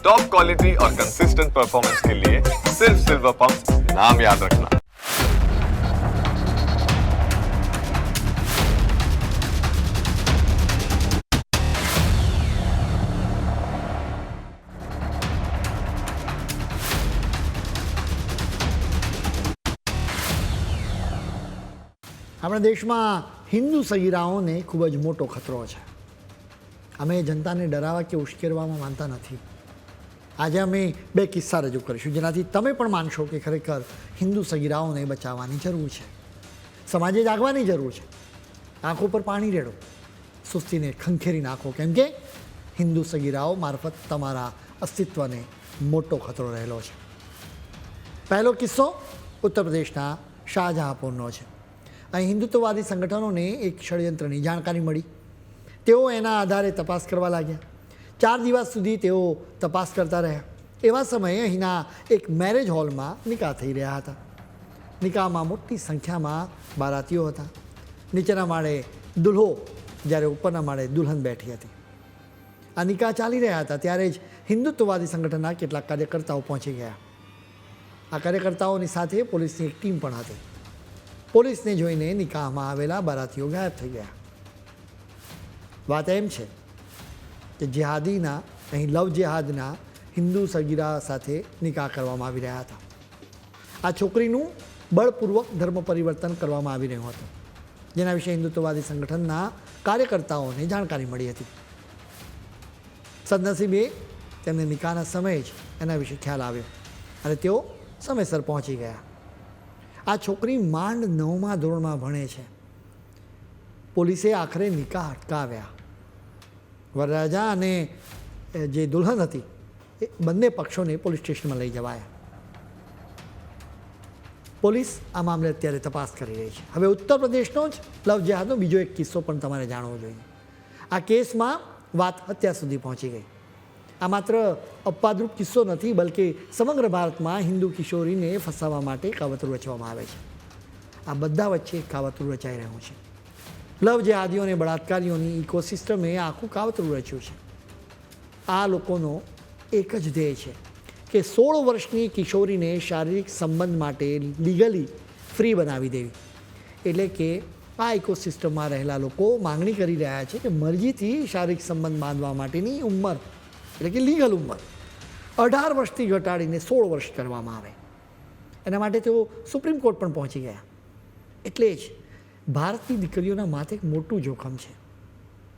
Top quality और consistent performance के लिए सिर्फ सिल्वर पंप नाम याद रखना આપણા દેશમાં હિન્દુ સગીરાઓને ખૂબ જ મોટો ખતરો છે અમે જનતાને ડરાવવા કે ઉશ્કેરવામાં માનતા નથી આજે અમે બે કિસ્સા રજૂ કરીશું, જેનાથી તમે પણ માનશો કે ખરેખર હિન્દુ સગીરાઓને બચાવવાની જરૂર છે. સમાજે જાગવાની જરૂર છે. આંખો પર પાણી રેડો. સુસ્તીને ખંખેરી નાખો. કેમ કે હિન્દુ સગીરાઓ મારફત તમારા અસ્તિત્વને મોટો ખતરો રહેલો છે. પહેલો કિસ્સો ઉત્તર પ્રદેશના શાહજહાંપુરનો છે. અહીં હિન્દુત્વવાદી સંગઠનોને એક ષડયંત્રની જાણકારી મળી. તેઓ એના આધારે તપાસ કરવા લાગ્યા. ચાર દિવસ સુધી તેઓ તપાસ કરતા રહ્યા. એવા સમયે અહીંના એક મેરેજ હોલમાં નિકાહ થઈ રહ્યા હતા. નિકાહમાં મોટી સંખ્યામાં બારાતીઓ હતા. નીચેના માળે દુલ્હો, જ્યારે ઉપરના માળે દુલ્હન બેઠી હતી. આ નિકાહ ચાલી રહ્યા હતા ત્યારે જ હિન્દુત્વવાદી સંગઠનના કેટલાક કાર્યકર્તાઓ પહોંચી ગયા. આ કાર્યકર્તાઓની સાથે પોલીસની એક ટીમ પણ હતી. પોલીસને જોઈને નિકાહમાં આવેલા બારાતીઓ ગાયબ થઈ ગયા. વાત એમ છે કે જેહાદીના, અહીં લવ જેહાદના હિન્દુ સગીરા સાથે નિકાહ કરવામાં આવી રહ્યા હતા. આ છોકરીનું બળપૂર્વક ધર્મ પરિવર્તન કરવામાં આવી રહ્યું હતું, જેના વિશે હિન્દુત્વવાદી સંગઠનના કાર્યકર્તાઓને જાણકારી મળી હતી. સદનસીબે તેમને નિકાહના સમયે જ એના વિશે ખ્યાલ આવ્યો અને તેઓ સમયસર પહોંચી ગયા. આ છોકરી માંડ નવમા ધોરણમાં ભણે છે. પોલીસે આખરે નિકાહ અટકાવ્યા. વરરાજા અને જે દુલ્હન હતી, એ બંને પક્ષોને પોલીસ સ્ટેશનમાં લઈ જવાયા. પોલીસ આ મામલે અત્યારે તપાસ કરી રહી છે. હવે ઉત્તર પ્રદેશનો જ લવ જેહાદનો બીજો એક કિસ્સો પણ તમારે જાણવો જોઈએ. આ કેસમાં વાત અત્યાર સુધી પહોંચી ગઈ. આ માત્ર અપવાદરૂપ કિસ્સો નથી, બલકે સમગ્ર ભારતમાં હિન્દુ કિશોરીને ફસાવવા માટે કાવતરું રચવામાં આવે છે. આ બધા વચ્ચે કાવતરું રચાઈ રહ્યું છે. લવ જેહાદીઓ અને બળાત્કારીઓની ઇકોસિસ્ટમે આખું કાવતરું રચ્યું છે. આ લોકોનો એક જ ધ્યેય છે કે સોળ વર્ષની કિશોરીને શારીરિક સંબંધ માટે લીગલી ફ્રી બનાવી દેવી. એટલે કે આ ઇકોસિસ્ટમમાં રહેલા લોકો માંગણી કરી રહ્યા છે કે મરજીથી શારીરિક સંબંધ બાંધવા માટેની ઉંમર, એટલે કે લીગલ ઉંમર, અઢાર વર્ષથી ઘટાડીને સોળ વર્ષ કરવામાં આવે. એના માટે તેઓ સુપ્રીમ કોર્ટ પણ પહોંચી ગયા. એટલે જ ભારતની દીકરીઓના માથે એક મોટું જોખમ છે.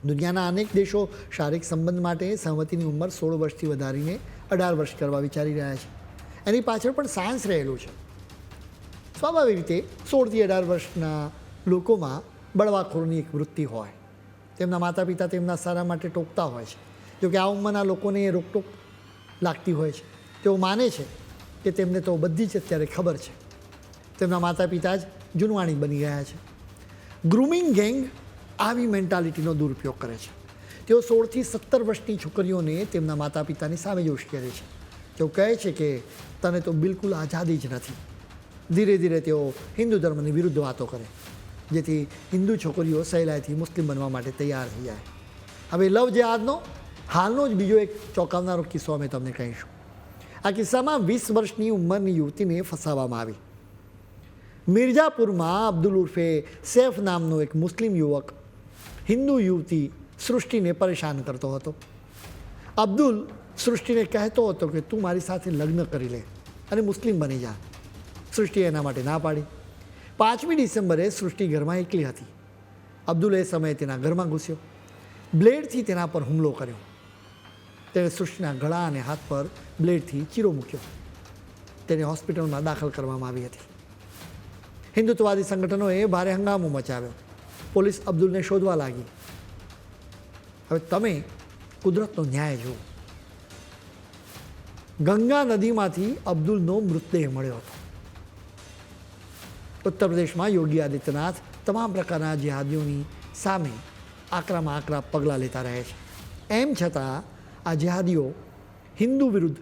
દુનિયાના અનેક દેશો શારીરિક સંબંધ માટે સહમતિની ઉંમર સોળ વર્ષથી વધારીને અઢાર વર્ષ કરવા વિચારી રહ્યા છે. એની પાછળ પણ સાયન્સ રહેલું છે. સ્વાભાવિક રીતે સોળથી અઢાર વર્ષના લોકોમાં બળવાખોરની એક વૃત્તિ હોય. તેમના માતા પિતા તેમના સારા માટે ટોકતા હોય છે. જોકે આ ઉંમરના લોકોને એ રોકટોક લાગતી હોય છે. તેઓ માને છે કે તેમને તો બધી જ અત્યારે ખબર છે. તેમના માતા પિતા જ જૂનવાણી બની ગયા છે. ગ્રુમિંગ ગેંગ આવી મેન્ટાલિટીનો દુરુપયોગ કરે છે. તેઓ સોળથી સત્તર વર્ષની છોકરીઓને તેમના માતા પિતાની સામે જ ઉશ્કેરે છે. તેઓ કહે છે કે, તને તો બિલકુલ આઝાદી જ નથી. ધીરે ધીરે તેઓ હિન્દુ ધર્મની વિરુદ્ધ વાતો કરે, જેથી હિન્દુ છોકરીઓ સહેલાઈથી મુસ્લિમ બનવા માટે તૈયાર થઈ જાય. હવે લવ જેહાદનો હાલનો જ બીજો એક ચોંકાવનારો કિસ્સો અમે તમને કહીશું. આ કિસ્સામાં વીસ વર્ષની ઉંમરની યુવતીને ફસાવવામાં આવી. મિર્જાપુરમાં અબ્દુલ ઉર્ફે સૈફ નામનો એક મુસ્લિમ યુવક હિન્દુ યુવતી સૃષ્ટિને પરેશાન કરતો હતો. અબ્દુલ સૃષ્ટિને કહેતો હતો કે તું મારી સાથે લગ્ન કરી લે અને મુસ્લિમ બની જા. સૃષ્ટિએ એના માટે ના પાડી. પાંચમી ડિસેમ્બરે સૃષ્ટિ ઘરમાં એકલી હતી. અબ્દુલ એ સમયે તેના ઘરમાં ઘૂસ્યો. બ્લેડથી તેના પર હુમલો કર્યો. તેણે સૃષ્ટિના ગળા અને હાથ પર બ્લેડથી ચીરો મૂક્યો. તેને હોસ્પિટલમાં દાખલ કરવામાં આવી હતી. હિન્દુત્વવાદી સંગઠનોએ ભારે હંગામો મચાવ્યો. પોલીસ અબ્દુલને શોધવા લાગી. હવે તમે કુદરતનો ન્યાય જુઓ. ગંગા નદીમાંથી અબ્દુલનો મૃતદેહ મળ્યો હતો. ઉત્તર પ્રદેશમાં યોગી આદિત્યનાથ તમામ પ્રકારના જેહાદીઓની સામે આકરામાં આકરા પગલાં લેતા રહે છે. એમ છતાં આ જેહાદીઓ હિન્દુ વિરુદ્ધ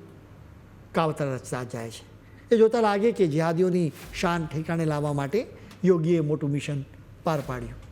કાવતર રચતા જાય છે. એ જોતાં લાગે કે જેહાદીઓની શાન ઠેકાણે લાવવા માટે યોગીએ મોટું મિશન પાર પાડ્યું.